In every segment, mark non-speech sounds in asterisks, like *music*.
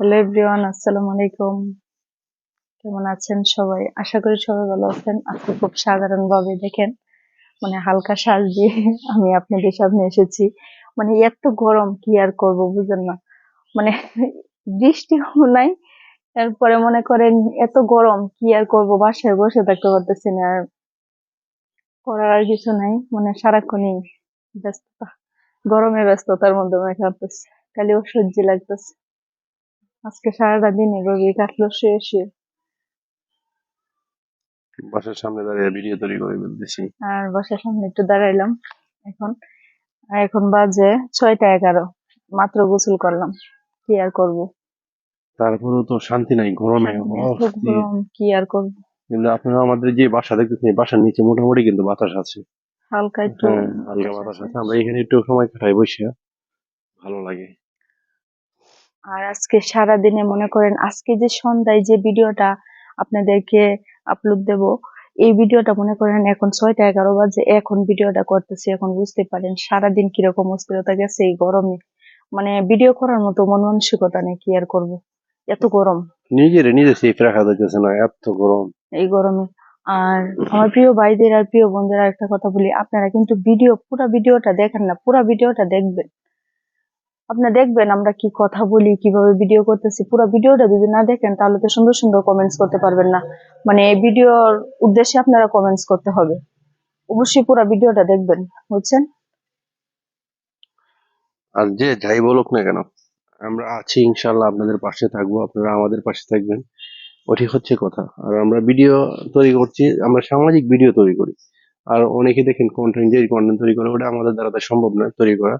Hello everyone আসসালামু আলাইকুম। কেমন আছেন সবাই? আশা করি সবাই ভালো আছেন। আজকে খুব সাধারণ ভাবে দেখেন মানে হালকা শ্বাস দিয়ে *laughs* আমি আপনাদের সামনে এসেছি। মানে এত গরম, কি আর করব বুঝেন না। মানে *laughs* বৃষ্টিও নাই, তারপরে মনে করেন এত গরম, কি আর করব? বাসায় বসে থাকতে পারতেছি না আর। করার আর কিছু নাই মানে সারাক্ষণই ব্যস্ততা, গরমে ব্যস্ততার মধ্যে মনে কাটতেছে খালি অসহ্য লাগতেছে। আজকে সারাটা দিন এভাবে কাটলো শুয়ে বাসার সামনে দাঁড়িয়ে ভিডিও তৈরি করে ফেলতেছি। আর বাসার সামনে একটু দাঁড়াইলাম এখন। এখন বাজে ছয়টা এগারো। মাত্র গোসল করলাম। কি আর করব? তারপরেও তো শান্তি নাই গরমে গরম কি আর করব? কিন্তু আপনারা আমাদের যে বাসা দেখতেছেন বাসার নিচে মোটামুটি কিন্তু বাতাস আছে। হালকা একটু। হ্যাঁ হালকা বাতাস আছে। আমরা এখানে একটু সময় কাটাই বসে ভালো লাগে। আর আজকে সারা দিনে মনে করেন আজকে যে সন্ধ্যায় যে ভিডিওটা আপনাদেরকে আপলোড দেব এই ভিডিওটা মনে করেন এখন ছয়টা এগারো বাজে এখন ভিডিওটা করতেছি এখন বুঝতে পারেন সারাদিন কীরকম অস্থিরতা গেছে এই গরমে। মানে ভিডিও করার মতো মন মানসিকতা নেই কি আর করব? এত গরম। নিজের নিজে সেফ রাখা যাইতেছে না এত গরম। এই গরমে। আর আমার প্রিয় ভাইদের আর প্রিয় বোনদের একটা কথা বলি আপনারা কিন্তু ভিডিও পুরো ভিডিওটা দেখেন না পুরো ভিডিওটা দেখবেন। আপনারা দেখবেন আমরা কি কথা বলি, কীভাবে ভিডিও করতেছি, পুরো ভিডিওটা যদি না দেখেন, তাহলে তো সুন্দর সুন্দর কমেন্টস করতে পারবেন না। মানে এই ভিডিওর উদ্দেশ্যে আপনারা কমেন্টস করতে হবে। অবশ্যই পুরো ভিডিওটা দেখবেন, বুঝছেন? আর যে যাই বলুক না কেন, আমরা আছি ইনশাল্লাহ আপনাদের পাশে থাকব, আপনারা আমাদের পাশে থাকবেন। ওটি হচ্ছে কথা। আর আমরা ভিডিও তৈরি করছি, আমরা সামাজিক ভিডিও তৈরি করি। আর অনেকে দেখেন কন্টেন্ট যে কন্টেন্ট তৈরি করে, ওটা আমাদের দ্বারা সম্ভব নয় তৈরি করা।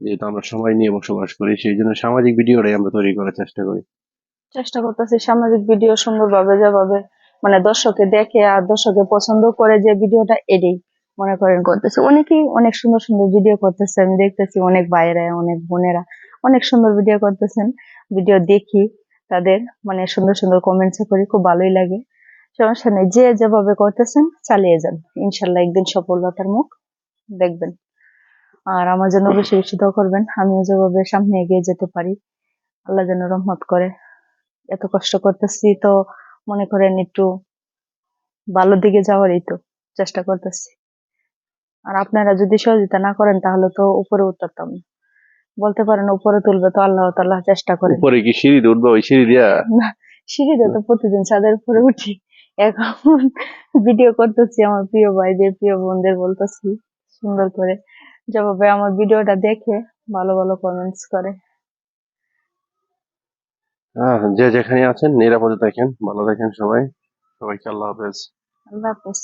যেহেতু আমরা সময় নিয়ে বসবাস করি, সেই জন্য সামাজিক ভিডিওটাই আমরা তৈরি করার চেষ্টা করি। চেষ্টা করতেছি সামাজিক ভিডিও সুন্দরভাবে যেভাবে মানে দর্শকে দেখে আর দর্শকে পছন্দ করে যে ভিডিওটা এডেই মনে করেন করতেছে। অনেকেই অনেক সুন্দর সুন্দর ভিডিও করতেছে, আমি দেখতেছি অনেক বাইরে অনেক বোনেরা অনেক সুন্দর ভিডিও করতেছেন, ভিডিও দেখি তাদের মানে সুন্দর সুন্দর কমেন্টস করি, খুব ভালোই লাগে। সমস্যা নেই, যে যেভাবে করতেছেন চালিয়ে যান। ইনশাল্লাহ একদিন সফলতার মুখ দেখবেন। আর আমার জন্য বেশি বেশি দোয়া করবেন আমিও যেভাবে সামনে এগিয়ে যেতে পারি। আল্লাহ যেন রহমত করে। এত কষ্ট করতেছি তো মনে করেন একটু ভালো দিকে যাওয়ারই তো চেষ্টা করতেছি। আর আপনারা যদি সহযোগিতা না করেন তাহলে তো উপরে উঠতাম না। বলতে পারেন উপরে তুলবে তো আল্লাহ তাল্লাহ চেষ্টা করে উপরে কি সিঁড়ি দিয়ে উঠবো ওই সিঁড়ি দিয়া? সিঁড়িতে তো প্রতিদিন ছাদের উপরে উঠি। এখন ভিডিও করতেছি আমার প্রিয় ভাইদের প্রিয় বোনদের বলতেছি সুন্দর করে। যেভাবে আমার ভিডিওটা দেখে ভালো ভালো কমেন্টস করে। হ্যাঁ যে যেখানে আছেন নিরাপদে থাকেন ভালো থাকেন সবাই। সবাইকে আল্লাহ হাফেজ। আল্লাহ হাফেজ।